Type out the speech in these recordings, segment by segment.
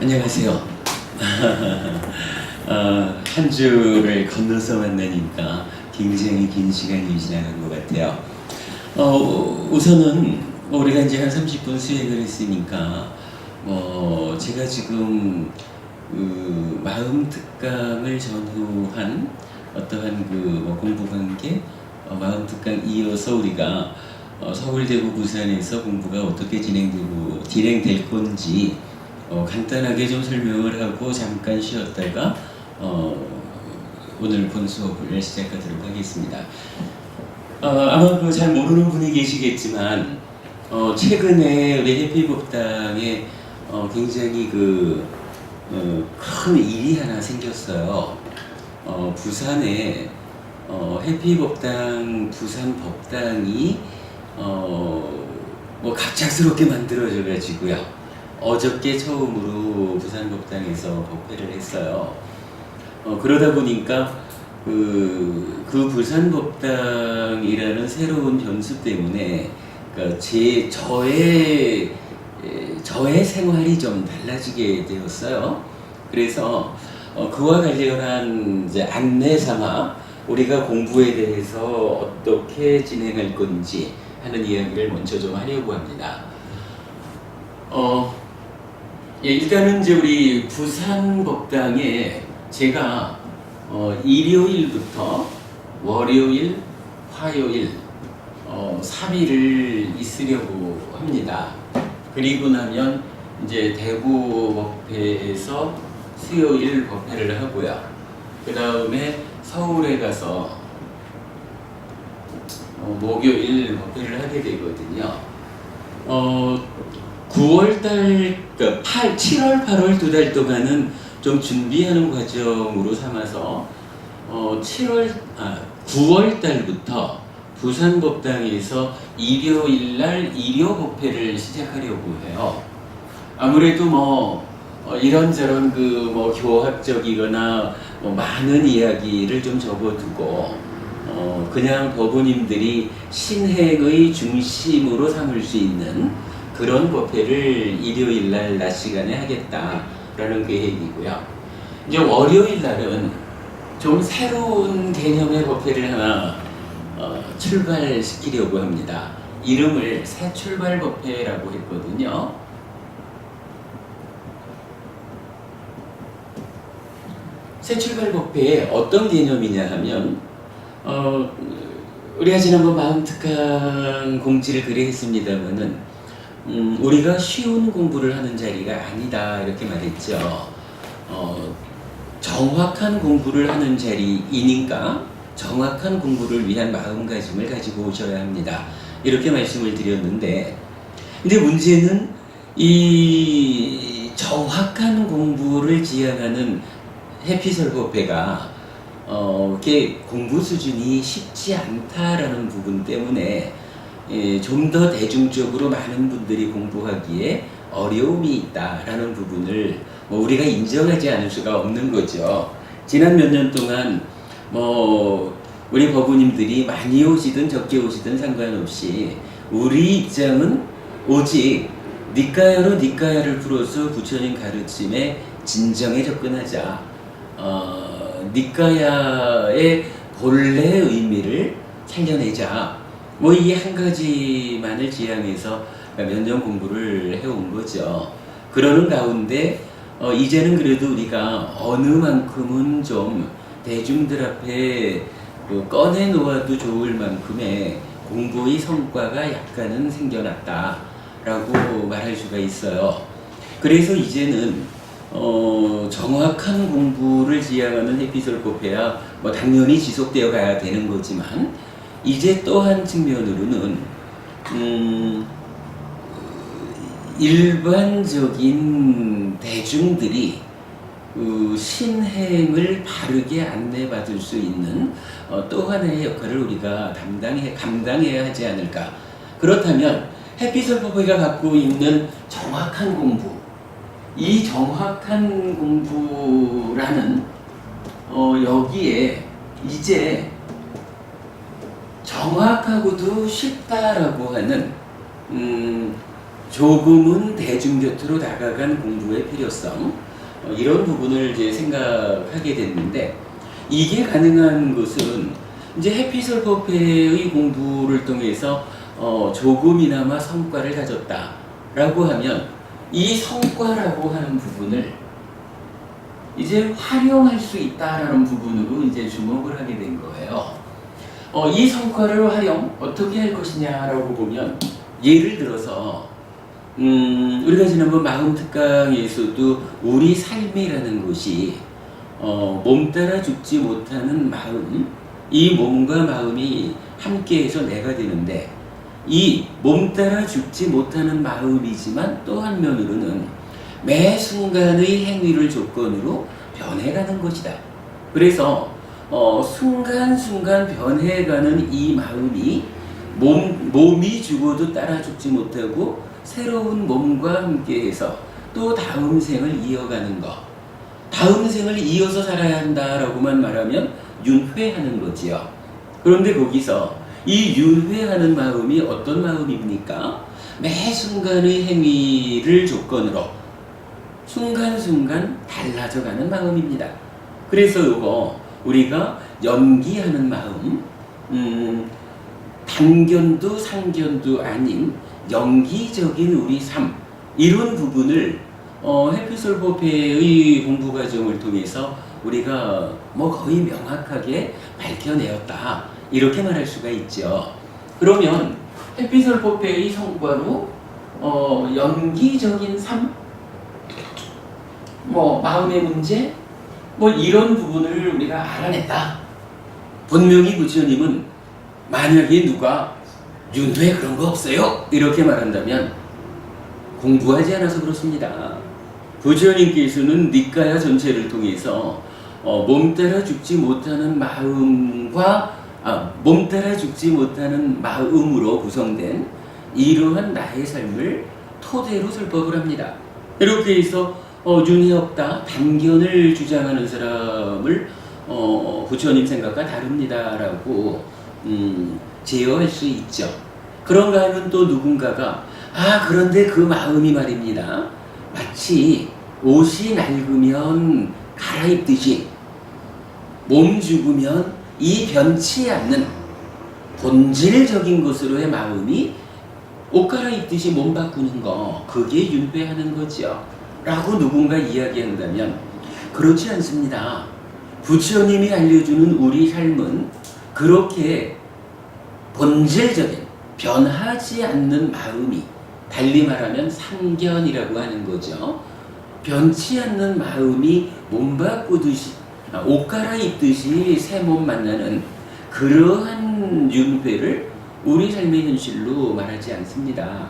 안녕하세요. 어, 한 주를 건너서 만나니까 굉장히 긴 시간이 지나간 것 같아요. 어, 우선은 우리가 이제 한 30분 수행을 했으니까 뭐 제가 지금 그 마음 특강을 전후한 어떠한 그뭐 공부 관계 어, 마음 특강 이어서 우리가 어, 서울, 대구, 부산에서 공부가 어떻게 진행되고 진행될 건지 어, 간단하게 좀 설명을 하고 잠깐 쉬었다가 어, 오늘 본 수업을 시작하도록 하겠습니다. 어, 아마 그잘 모르는 분이 계시겠지만 어, 최근에 우리 해피복당에 어, 굉장히 그 어, 큰 일이 하나 생겼어요. 어, 부산에 어, 해피법당 부산 법당이 어, 뭐 갑작스럽게 만들어져 가지고요. 어저께 처음으로 부산 법당에서 법회를 했어요. 어, 그러다 보니까 그, 그 부산 법당이라는 새로운 변수 때문에 그러니까 제 저의 에, 저의 생활이 좀 달라지게 되었어요. 그래서 어, 그와 관련한 이제 안내 삼아 우리가 공부에 대해서 어떻게 진행할 건지 하는 이야기를 먼저 좀 하려고 합니다. 어, 예, 일단은 이제 우리 부산 법당에 제가 어, 일요일부터 월요일, 화요일 어, 3일을 있으려고 합니다. 그리고 나면 이제 대구 법회에서 수요일 법회를 하고요. 그 다음에 서울에 가서 어, 목요일 법회를 하게 되거든요. 어, 9월달, 그러니까 8, 7월, 8월 두 달 동안은 좀 준비하는 과정으로 삼아서 어, 7월, 아, 9월 달부터 부산 법당에서 일요일 날 일요 법회를 시작하려고 해요. 아무래도 뭐 어, 이런저런 그 뭐 교학적이거나 뭐 많은 이야기를 좀 접어두고 어, 그냥 법우님들이 신행의 중심으로 삼을 수 있는 그런 법회를 일요일 날 낮 시간에 하겠다라는 계획이고요. 이제 월요일 날은 좀 새로운 개념의 법회를 하나 어, 출발시키려고 합니다. 이름을 새 출발 법회라고 했거든요. 새 출발 법회에 어떤 개념이냐 하면 어, 우리가 지난번 마음 특강 공지를 그래 했습니다만은 음, 우리가 쉬운 공부를 하는 자리가 아니다 이렇게 말했죠. 어, 정확한 공부를 하는 자리이니까 정확한 공부를 위한 마음가짐을 가지고 오셔야 합니다. 이렇게 말씀을 드렸는데, 근데 문제는 이 정확한 공부를 지향하는 해피설법회가 어, 공부 수준이 쉽지 않다라는 부분 때문에 예, 좀 더 대중적으로 많은 분들이 공부하기에 어려움이 있다라는 부분을 뭐 우리가 인정하지 않을 수가 없는 거죠. 지난 몇 년 동안 뭐 우리 법우님들이 많이 오시든 적게 오시든 상관없이 우리 입장은 오직 니까야로 니까야를 풀어서 부처님 가르침에 진정에 접근하자. 어, 니까야의 본래 의미를 살려내자. 뭐 이 한 가지만을 지향해서 몇 년 공부를 해온 거죠. 그러는 가운데 어, 이제는 그래도 우리가 어느 만큼은 좀 대중들 앞에 그 꺼내 놓아도 좋을 만큼의 공부의 성과가 약간은 생겨났다라고 말할 수가 있어요. 그래서 이제는 어, 정확한 공부를 지향하는 해피솔 코페야 뭐 당연히 지속되어 가야 되는 거지만 이제 또 한 측면으로는 음, 일반적인 대중들이 그 신행을 바르게 안내받을 수 있는 어, 또 하나의 역할을 우리가 담당해 감당해야 하지 않을까. 그렇다면 해피설법회가 갖고 있는 정확한 공부, 이 정확한 공부라는 어, 여기에 이제 정확하고도 쉽다라고 하는 음, 조금은 대중 곁으로 다가간 공부의 필요성 어, 이런 부분을 이제 생각하게 됐는데 이게 가능한 것은 이제 해피설법회의 공부를 통해서 어, 조금이나마 성과를 가졌다라고 하면 이 성과라고 하는 부분을 이제 활용할 수 있다라는 부분으로 이제 주목을 하게 된 거예요. 어, 이 성과를 활용 어떻게 할 것이냐라고 보면 예를 들어서 음, 우리가 지난번 마음 특강에서도 우리 삶이라는 것이 어, 몸 따라 죽지 못하는 마음, 이 몸과 마음이 함께해서 내가 되는데 이 몸 따라 죽지 못하는 마음이지만 또 한면으로는 매 순간의 행위를 조건으로 변해가는 것이다. 그래서 어, 순간순간 변해가는 이 마음이 몸, 몸이 죽어도 따라 죽지 못하고 새로운 몸과 함께해서 또 다음 생을 이어가는 것. 다음 생을 이어서 살아야 한다라고만 말하면 윤회하는 거지요. 그런데 거기서 이 윤회하는 마음이 어떤 마음입니까? 매 순간의 행위를 조건으로 순간순간 달라져가는 마음입니다. 그래서 이거 우리가 연기하는 마음, 음, 단견도 상견도 아닌 연기적인 우리 삶 이런 부분을 어, 해피솔법회의 공부 과정을 통해서 우리가 뭐 거의 명확하게 밝혀내었다 이렇게 말할 수가 있죠. 그러면 해피솔법회의 성과로 어, 연기적인 삶, 뭐 마음의 문제, 뭐 이런 부분을 우리가 알아냈다. 분명히 부처님은 만약에 누가 윤회 그런 거 없어요 이렇게 말한다면 공부하지 않아서 그렇습니다. 부처님께서는 니까야 전체를 통해서 어, 몸 따라 죽지 못하는 마음과 아, 몸 따라 죽지 못하는 마음으로 구성된 이러한 나의 삶을 토대로 설법을 합니다. 이렇게 해서 어, 윤회 없다 단견을 주장하는 사람을 어, 부처님 생각과 다릅니다라고 음, 제어할 수 있죠. 그런가 하면 또 누군가가 아 그런데 그 마음이 말입니다. 마치 옷이 낡으면 갈아입듯이 몸 죽으면 이 변치 않는 본질적인 것으로의 마음이 옷 갈아입듯이 몸 바꾸는 거 그게 윤회하는 거죠. 라고 누군가 이야기한다면 그렇지 않습니다. 부처님이 알려주는 우리 삶은 그렇게 본질적인 변하지 않는 마음이 달리 말하면 상견이라고 하는 거죠. 변치 않는 마음이 몸 바꾸듯이 아, 옷 갈아입듯이 새 몸 만나는 그러한 윤회를 우리 삶의 현실로 말하지 않습니다.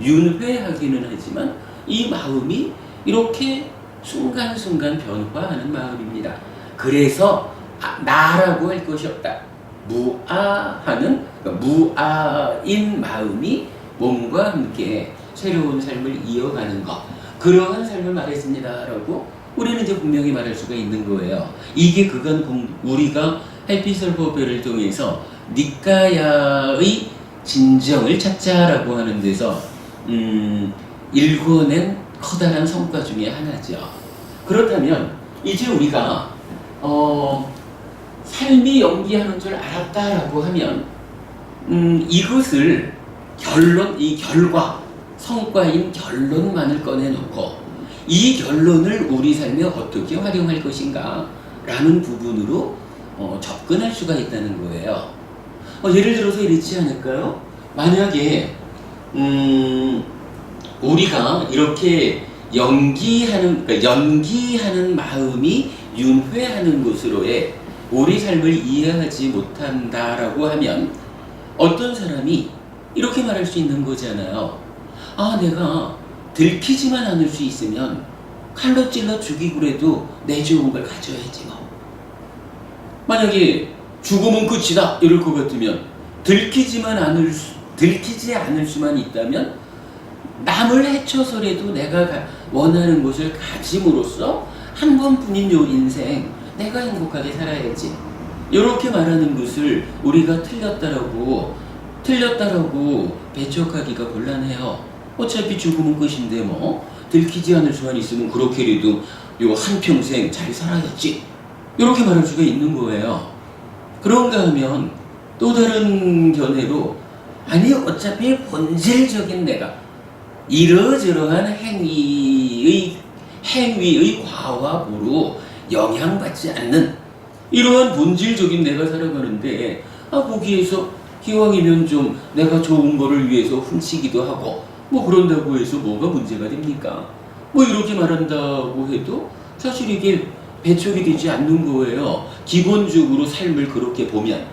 윤회하기는 하지만 이 마음이 이렇게 순간순간 변화하는 마음입니다. 그래서 아, 나라고 할 것이 없다. 무아하는 그러니까 무아인 마음이 몸과 함께 새로운 삶을 이어가는 것 그러한 삶을 말했습니다라고 우리는 이제 분명히 말할 수가 있는 거예요. 이게 공- 우리가 햇빛설법회를 통해서 니까야의 진정을 찾자라고 하는 데서 음, 일궈낸 커다란 성과 중에 하나죠. 그렇다면 이제 우리가 어, 삶이 연기하는 줄 알았다라고 하면 음, 이것을 결론, 이 결과, 성과인 결론만을 꺼내놓고 이 결론을 우리 삶에 어떻게 활용할 것인가 라는 부분으로 어, 접근할 수가 있다는 거예요. 어, 예를 들어서 이렇지 않을까요? 만약에 음, 우리가 이렇게 연기하는 그러니까 연기하는 마음이 윤회하는 것으로의 우리 삶을 이해하지 못한다라고 하면 어떤 사람이 이렇게 말할 수 있는 거잖아요. 아, 내가 들키지만 않을 수 있으면 칼로 찔러 죽이고라도 내 좋은 걸 가져야지 뭐. 만약에 죽으면 끝이다 이럴 것 같으면 들키지만 않을 수, 들키지 않을 수만 있다면 남을 해쳐서라도 내가 가- 원하는 것을 가짐으로써 한 번뿐인 요 인생 내가 행복하게 살아야지. 이렇게 말하는 것을 우리가 틀렸다라고 틀렸다라고 배척하기가 곤란해요. 어차피 죽으면 끝인데 뭐 들키지 않을 수만 있으면 그렇게라도 요 한평생 잘 살아야지 이렇게 말할 수가 있는 거예요. 그런가 하면 또 다른 견해로 아니 어차피 본질적인 내가 이러저러한 행위의 행위의 과화부로 영향받지 않는 이러한 본질적인 내가 살아가는데 아 거기에서 기왕이면 좀 내가 좋은 거를 위해서 훔치기도 하고 뭐 그런다고 해서 뭐가 문제가 됩니까? 뭐 이렇게 말한다고 해도 사실 이게 배척이 되지 않는 거예요. 기본적으로 삶을 그렇게 보면.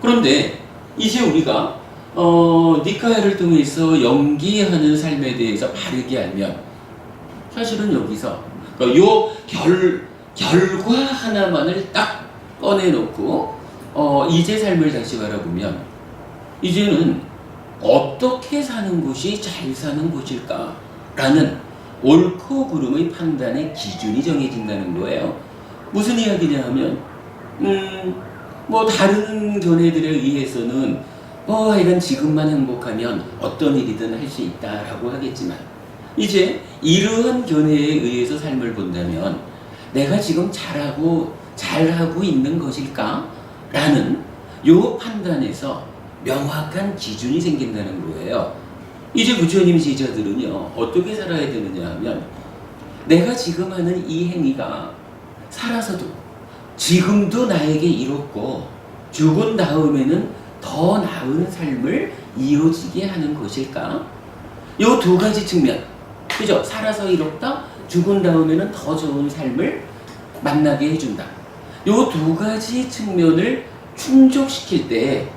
그런데 이제 우리가 어, 니카야를 통해서 연기하는 삶에 대해서 바르게 알면 사실은 여기서 그러니까 요 결, 결과 하나만을 딱 꺼내놓고 어, 이제 삶을 다시 바라보면 이제는 어떻게 사는 것이 잘 사는 것일까라는 옳고 그름의 판단의 기준이 정해진다는 거예요. 무슨 이야기냐 하면 음, 뭐 다른 견해들에 의해서는 뭐 이런 지금만 행복하면 어떤 일이든 할 수 있다라고 하겠지만 이제 이러한 견해에 의해서 삶을 본다면 내가 지금 잘하고 잘하고 있는 것일까? 라는 요 판단에서 명확한 기준이 생긴다는 거예요. 이제 부처님 제자들은요, 어떻게 살아야 되느냐 하면, 내가 지금 하는 이 행위가 살아서도 지금도 나에게 이롭고, 죽은 다음에는 더 나은 삶을 이어지게 하는 것일까? 요 두 가지 측면. 그죠? 살아서 이롭다, 죽은 다음에는 더 좋은 삶을 만나게 해준다. 요 두 가지 측면을 충족시킬 때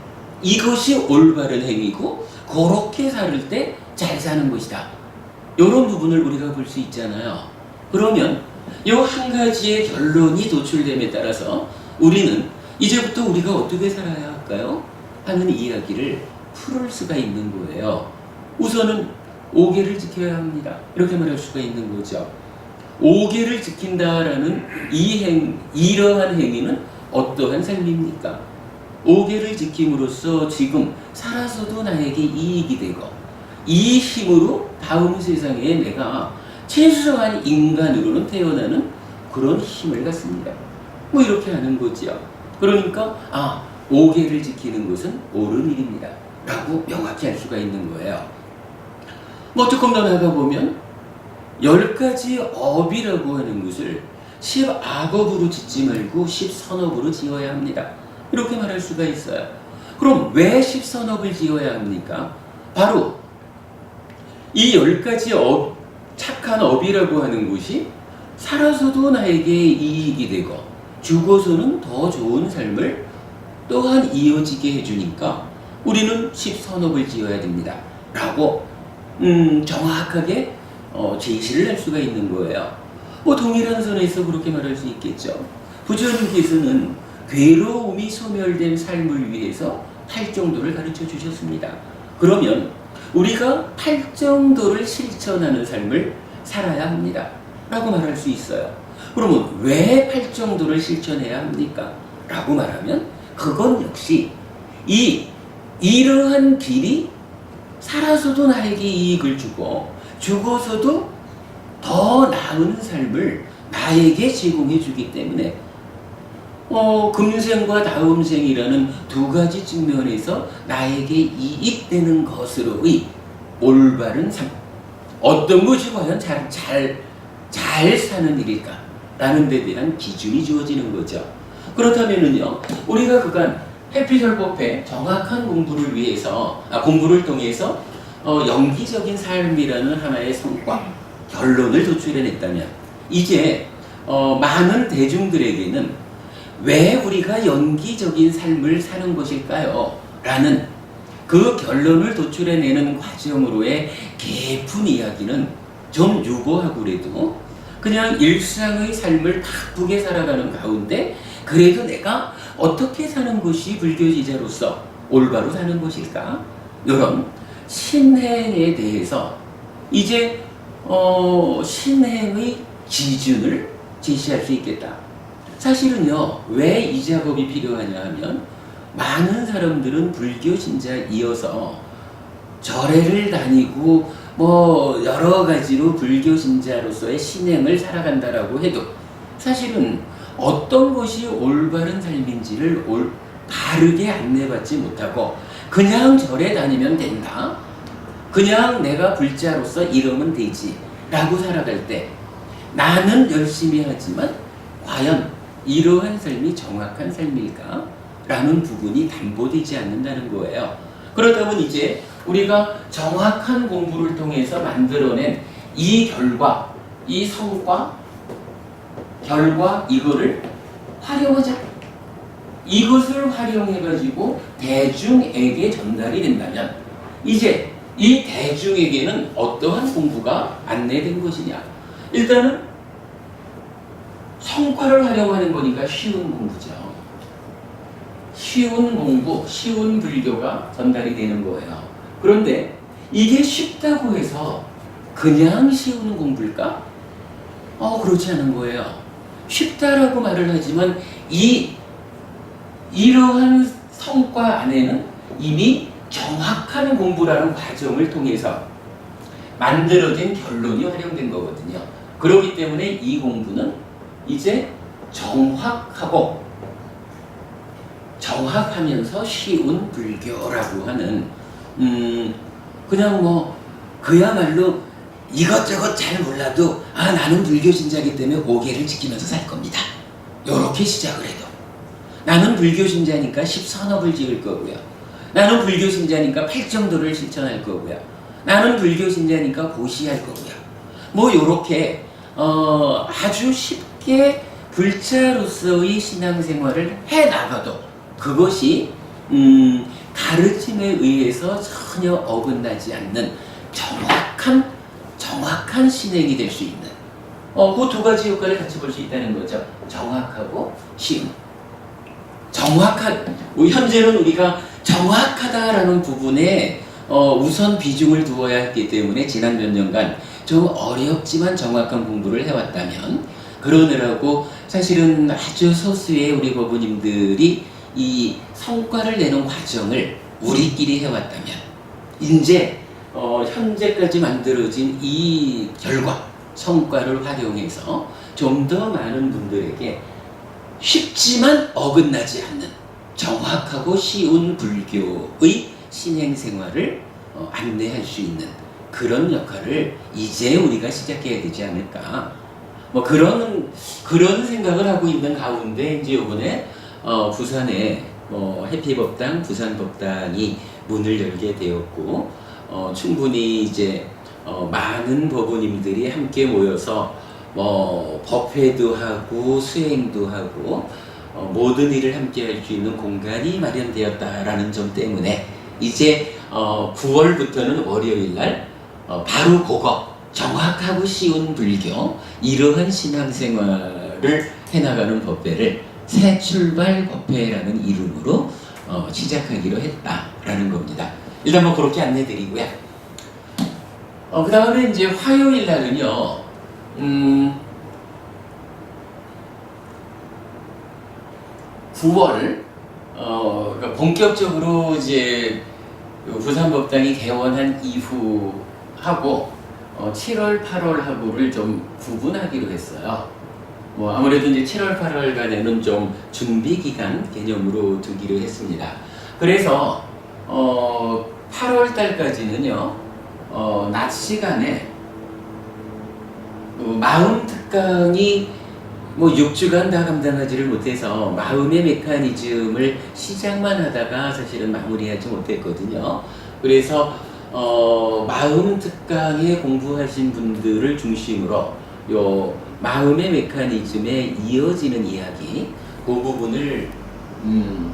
이것이 올바른 행위고 그렇게 살 때 잘 사는 것이다. 이런 부분을 우리가 볼 수 있잖아요. 그러면 이한 가지의 결론이 도출됨에 따라서 우리는 이제부터 우리가 어떻게 살아야 할까요? 하는 이야기를 풀을 수가 있는 거예요. 우선은 오계를 지켜야 합니다. 이렇게 말할 수가 있는 거죠. 오계를 지킨다라는 이 행, 이러한 행위는 어떠한 삶입니까? 오계를 지킴으로써 지금 살아서도 나에게 이익이 되고 이 힘으로 다음 세상에 내가 최소한 인간으로는 태어나는 그런 힘을 갖습니다. 뭐 이렇게 하는 거지요. 그러니까 아 오계를 지키는 것은 옳은 일입니다. 라고 명확히 할 수가 있는 거예요. 뭐 조금 더 나가 보면 열 가지 업이라고 하는 것을 십악업으로 짓지 말고 십선업으로 지어야 합니다. 이렇게 말할 수가 있어요. 그럼 왜 십선업을 지어야 합니까? 바로 이열 가지 업, 착한 업이라고 하는 것이 살아서도 나에게 이익이 되고 죽어서는 더 좋은 삶을 또한 이어지게 해주니까 우리는 십선업을 지어야 됩니다. 라고 음, 정확하게 어, 제시를 할 수가 있는 거예요. 뭐 동일한 선에서 그렇게 말할 수 있겠죠. 부처님께서는 괴로움이 소멸된 삶을 위해서 팔정도를 가르쳐 주셨습니다. 그러면 우리가 팔정도를 실천하는 삶을 살아야 합니다. 라고 말할 수 있어요. 그러면 왜 팔정도를 실천해야 합니까? 라고 말하면 그건 역시 이 이러한 길이 살아서도 나에게 이익을 주고 죽어서도 더 나은 삶을 나에게 제공해 주기 때문에 어, 금생과 다음생이라는 두 가지 측면에서 나에게 이익되는 것으로의 올바른 삶. 어떤 것이 과연 잘, 잘, 잘 사는 일일까? 라는 데 대한 기준이 주어지는 거죠. 그렇다면은요, 우리가 그간 해피설법회 정확한 공부를 위해서, 아, 공부를 통해서 어, 연기적인 삶이라는 하나의 성과, 결론을 도출해냈다면, 이제 어, 많은 대중들에게는 왜 우리가 연기적인 삶을 사는 것일까요? 라는 그 결론을 도출해내는 과정으로의 깊은 이야기는 좀 유보하고 그래도 그냥 일상의 삶을 바쁘게 살아가는 가운데 그래도 내가 어떻게 사는 것이 불교 지자로서 올바로 사는 것일까? 이런 신행에 대해서 이제 어, 신행의 기준을 제시할 수 있겠다. 사실은요, 왜 이 작업이 필요하냐 하면, 많은 사람들은 불교 신자이어서 절에를 다니고, 뭐 여러 가지로 불교 신자로서의 신행을 살아간다라고 해도 사실은 어떤 것이 올바른 삶인지를 올, 바르게 안내받지 못하고 그냥 절에 다니면 된다. 그냥 내가 불자로서 이러면 되지. 라고 살아갈 때 나는 열심히 하지만 과연 이러한 삶이 정확한 삶일까? 라는 부분이 담보되지 않는다는 거예요. 그렇다면 이제 우리가 정확한 공부를 통해서 만들어낸 이 결과, 이 성과, 결과 이거를 활용하자. 이것을 활용해가지고 대중에게 전달이 된다면 이제 이 대중에게는 어떠한 공부가 안내된 것이냐? 일단은 성과를 활용하는 거니까 쉬운 공부죠. 쉬운 공부, 쉬운 불교가 전달이 되는 거예요. 그런데 이게 쉽다고 해서 그냥 쉬운 공부일까? 어, 그렇지 않은 거예요. 쉽다라고 말을 하지만 이 이러한 성과 안에는 이미 정확한 공부라는 과정을 통해서 만들어진 결론이 활용된 거거든요. 그렇기 때문에 이 공부는 이제 정확하고 정확하면서 쉬운 불교라고 하는 음 그냥 뭐 그야말로 이것저것 잘 몰라도 아 나는 불교 신자이기 때문에 오계를 지키면서 살 겁니다. 요렇게 시작을 해도 나는 불교 신자니까 십선업을 지을 거고요. 나는 불교 신자니까 팔정도를 실천할 거고요. 나는 불교 신자니까 고시할 거고요. 뭐 요렇게 어, 아주 쉽게 불자로서의 신앙생활을 해 나가도 그것이 음, 가르침에 의해서 전혀 어긋나지 않는 정확한 정확한 신행이 될 수 있는 어, 그 두 가지 효과를 같이 볼 수 있다는 거죠. 정확하고 쉬운. 정확한 현재는 우리가 정확하다라는 부분에 어, 우선 비중을 두어야 했기 때문에 지난 몇 년간 좀 어렵지만 정확한 공부를 해왔다면 그러느라고 사실은 아주 소수의 우리 고부님들이 이 성과를 내는 과정을 우리끼리 해왔다면 이제 어, 현재까지 만들어진 이 결과 성과를 활용해서 좀 더 많은 분들에게 쉽지만 어긋나지 않는 정확하고 쉬운 불교의 신행 생활을 어, 안내할 수 있는 그런 역할을 이제 우리가 시작해야 되지 않을까. 뭐 그런 그런 생각을 하고 있는 가운데 이제 이번에 어, 부산에 뭐 해피법당, 부산법당이 문을 열게 되었고 어, 충분히 이제 어, 많은 법우님들이 함께 모여서 뭐 법회도 하고 수행도 하고 어, 모든 일을 함께 할 수 있는 공간이 마련되었다라는 점 때문에 이제 어, 9월부터는 월요일 날 어, 바로 그거 정확하고 쉬운 불교 이러한 신앙생활을 해나가는 법회를 새 출발 법회라는 이름으로 어, 시작하기로 했다라는 겁니다. 일단 뭐 그렇게 안내드리고요. 어, 그 다음에 이제 화요일 날은요, 음, 9월, 어, 그러니까 본격적으로 이제 그 부산법당이 개원한 이후 하고 어, 7월, 8월 하고를 좀 구분하기로 했어요. 뭐 아무래도 이제 7월, 8월간에는 좀 준비 기간 개념으로 두기로 했습니다. 그래서 어, 8월 달까지는요, 어, 낮 시간에 그 마음 특강이 뭐 6주간 다 감당하지를 못해서 마음의 메커니즘을 시작만 하다가 사실은 마무리하지 못했거든요. 그래서 어, 마음 특강에 공부하신 분들을 중심으로 요 마음의 메커니즘에 이어지는 이야기 그 부분을 음,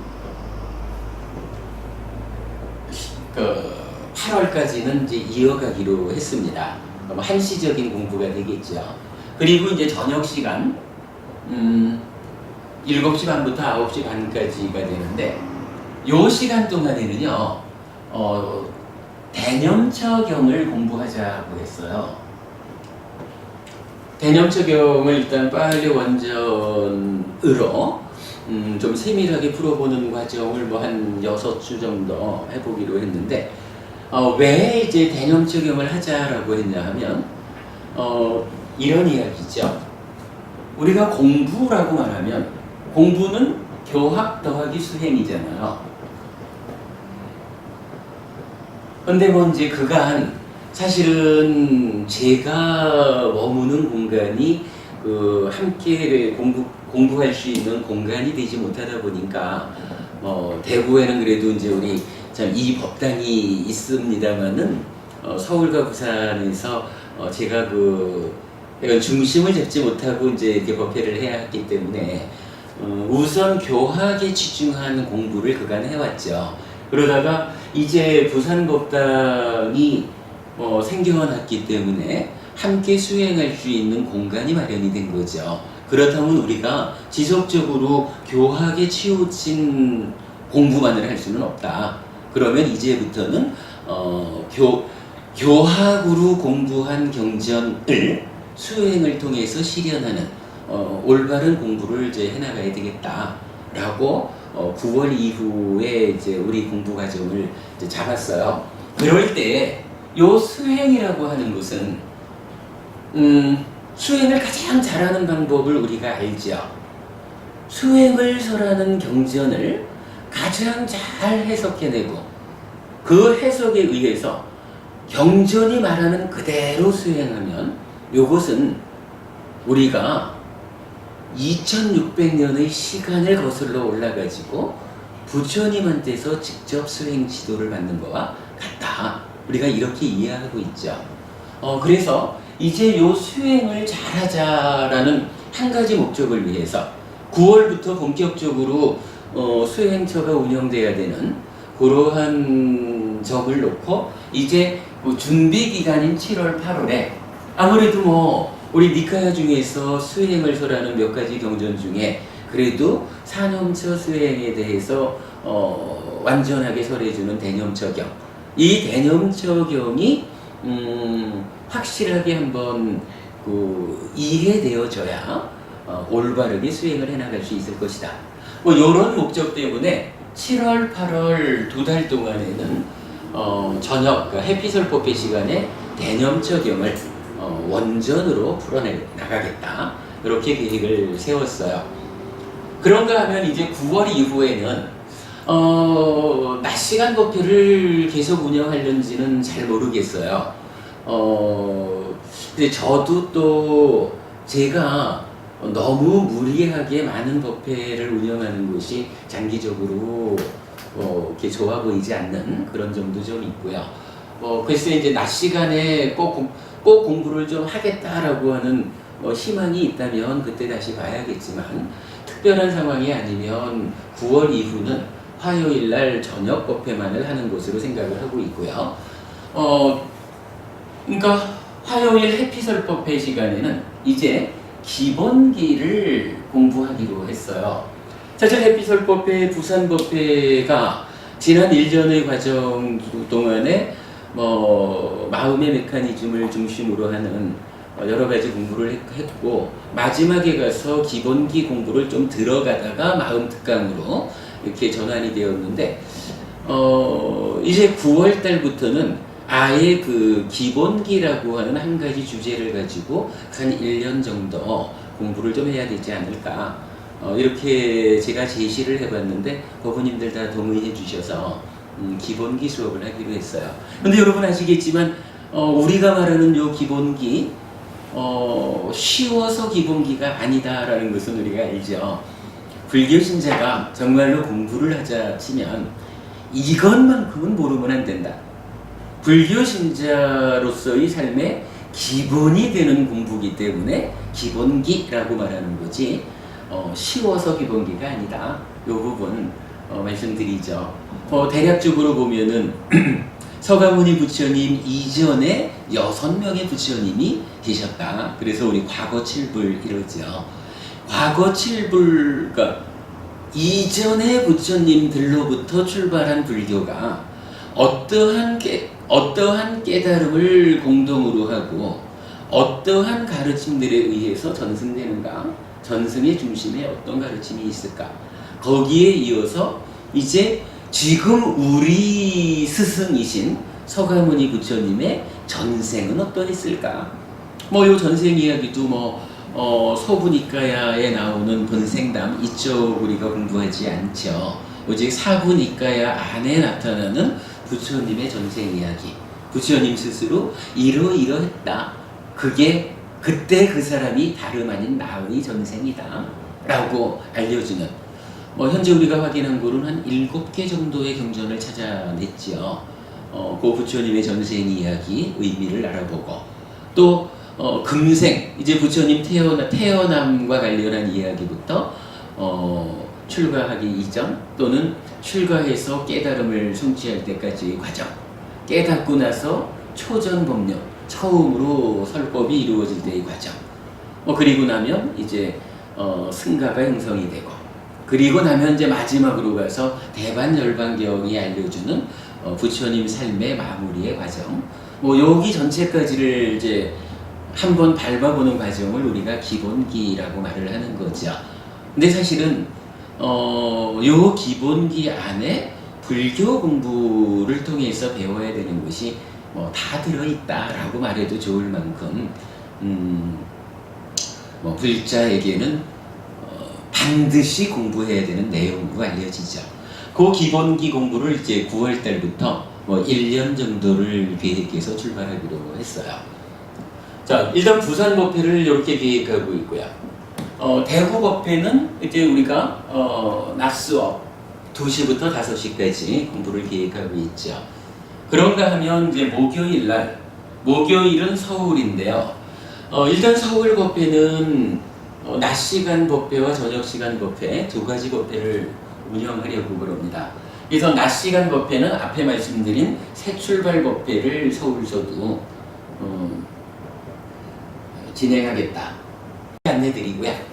그 8월까지는 이제 이어가기로 했습니다. 그럼 한시적인 공부가 되겠죠. 그리고 이제 저녁 시간 음, 7시 반부터 9시 반까지가 되는데 요 시간 동안에는요. 어, 대념처경을 공부하자고 했어요. 대념처경을 일단 빨리 원전으로 음, 좀 세밀하게 풀어보는 과정을 뭐한 6주 정도 해보기로 했는데 어, 왜 이제 대념 적용을 하자라고 했냐 하면 어, 이런 이야기죠. 우리가 공부라고 말하면 공부는 교학 더하기 수행이잖아요. 근데 뭐 이제 그간 사실은 제가 머무는 공간이 그 함께 공부 공부할 수 있는 공간이 되지 못하다 보니까 어 대구에는 그래도 이제 우리 참 이 법당이 있습니다만은 어 서울과 부산에서 어 제가 그 중심을 잡지 못하고 이제 이렇게 법회를 해야 했기 때문에 어 우선 교학에 집중한 공부를 그간 해왔죠. 그러다가 이제 부산법당이 어, 생겨났기 때문에 함께 수행할 수 있는 공간이 마련이 된 거죠. 그렇다면 우리가 지속적으로 교학에 치우친 공부만을 할 수는 없다. 그러면 이제부터는 어, 교, 교학으로 공부한 경전을 수행을 통해서 실현하는 어, 올바른 공부를 이제 해나가야 되겠다라고 어, 9월 이후에 이제 우리 공부 과정을 이제 잡았어요. 그럴 때 요 수행이라고 하는 것은 음, 수행을 가장 잘하는 방법을 우리가 알죠. 수행을 설하는 경전을 가장 잘 해석해내고 그 해석에 의해서 경전이 말하는 그대로 수행하면 요것은 우리가 2600년의 시간을 거슬러 올라가지고 부처님한테서 직접 수행 지도를 받는 거와 같다. 우리가 이렇게 이해하고 있죠. 어, 그래서 이제 요 수행을 잘하자라는 한 가지 목적을 위해서 9월부터 본격적으로 어, 수행처가 운영돼야 되는 그러한 점을 놓고 이제 뭐 준비 기간인 7월, 8월에 아무래도 뭐 우리 니카야 중에서 수행을 설하는 몇 가지 경전 중에 그래도 산염처 수행에 대해서 어, 완전하게 설해주는 대념처경. 이 대념처경이 음, 확실하게 한번 그 이해되어져야 어, 올바르게 수행을 해나갈 수 있을 것이다. 뭐 이런 목적 때문에 7월, 8월 두 달 동안에는 어, 저녁 그 해피설 법회 시간에 대념처경을 어, 원전으로 풀어내 나가겠다. 이렇게 계획을 세웠어요. 그런가 하면 이제 9월 이후에는 어, 낮 시간 법회를 계속 운영하려는지는 잘 모르겠어요. 어, 근데 저도 또 제가 너무 무리하게 많은 법회를 운영하는 것이 장기적으로 어, 이렇게 좋아 보이지 않는 그런 점도 좀 있고요. 어, 그래서 이제 낮 시간에 꼭, 공- 꼭 공부를 좀 하겠다라고 하는 어, 희망이 있다면 그때 다시 봐야겠지만 특별한 상황이 아니면 9월 이후는 화요일 날 저녁 법회만을 하는 것으로 생각을 하고 있고요. 어, 그러니까 화요일 해피설 법회 시간에는 이제 기본기를 공부하기로 했어요. 사실 해피설 법회, 부산 법회가 지난 1년의 과정 동안에 뭐 마음의 메커니즘을 중심으로 하는 어, 여러 가지 공부를 했- 했고 마지막에 가서 기본기 공부를 좀 들어가다가 마음 특강으로 이렇게 전환이 되었는데 어 이제 9월 달부터는 아예 그 기본기라고 하는 한 가지 주제를 가지고 한 1년 정도 공부를 좀 해야 되지 않을까 어, 이렇게 제가 제시를 해봤는데 법부님들 다 동의해 주셔서 음, 기본기 수업을 하기로 했어요. 근데 여러분 아시겠지만 어, 우리가 말하는 요 기본기 어, 쉬워서 기본기가 아니다라는 것은 우리가 알죠. 불교 신자가 정말로 공부를 하자 치면 이것만큼은 모르면 안 된다. 불교 신자로서의 삶의 기본이 되는 공부기 때문에 기본기라고 말하는 거지 어, 쉬워서 기본기가 아니다. 이 부분 어, 말씀드리죠. 어, 대략적으로 보면은 서가모니 부처님 이전에 여섯 명의 부처님이 계셨다. 그래서 우리 과거 칠불 이러죠. 과거 칠불, 그러니까 이전의 부처님들로부터 출발한 불교가 어떠한 깨, 어떠한 깨달음을 공동으로 하고 어떠한 가르침들에 의해서 전승되는가? 전승의 중심에 어떤 가르침이 있을까? 거기에 이어서 이제 지금 우리 스승이신 서가모니 부처님의 전생은 어떠했을까? 뭐 요 전생 이야기도 뭐 어, 소부니까야에 나오는 본생담 이쪽 우리가 공부하지 않죠. 오직 사부니까야 안에 나타나는 부처님의 전생 이야기. 부처님 스스로 이러이러했다. 그게 그때 그 사람이 다름 아닌 나의 전생이다. 라고 알려주는 뭐 현재 우리가 확인한 거는 한 일곱 개 정도의 경전을 찾아냈지요. 어, 그 부처님의 전생 이야기 의미를 알아보고 또 어, 금생 이제 부처님 태어나 태어남과 관련한 이야기부터 어, 출가하기 이전 또는 출가해서 깨달음을 성취할 때까지의 과정. 깨닫고 나서 초전 법령 처음으로 설법이 이루어질 때의 과정. 뭐 그리고 나면 이제 어, 승가가 형성이 되고. 그리고 나면 이제 마지막으로 가서 대반열반경이 알려주는 어, 부처님 삶의 마무리의 과정. 뭐 여기 전체까지를 이제 한번 밟아보는 과정을 우리가 기본기라고 말을 하는 거죠. 근데 사실은 어, 요 기본기 안에 불교 공부를 통해서 배워야 되는 것이 뭐 다 들어있다라고 말해도 좋을 만큼 음, 뭐 불자에게는 어, 반드시 공부해야 되는 내용으로 알려지죠. 그 기본기 공부를 이제 9월 달부터 뭐 1년 정도를 계획해서 출발하기로 했어요. 자, 일단 부산 법회를 이렇게 계획하고 있고요. 어, 대구 법회는 이제 우리가 어, 낮 수업 2시부터 5시까지 공부를 계획하고 있죠. 그런가 하면 이제 목요일 날, 목요일은 서울인데요. 어, 일단 서울 법회는 어, 낮 시간 법회와 저녁 시간 법회 두 가지 법회를 운영하려고 그럽니다. 그래서 낮 시간 법회는 앞에 말씀드린 새 출발 법회를 서울서도 어, 진행하겠다. 안내 드리고요.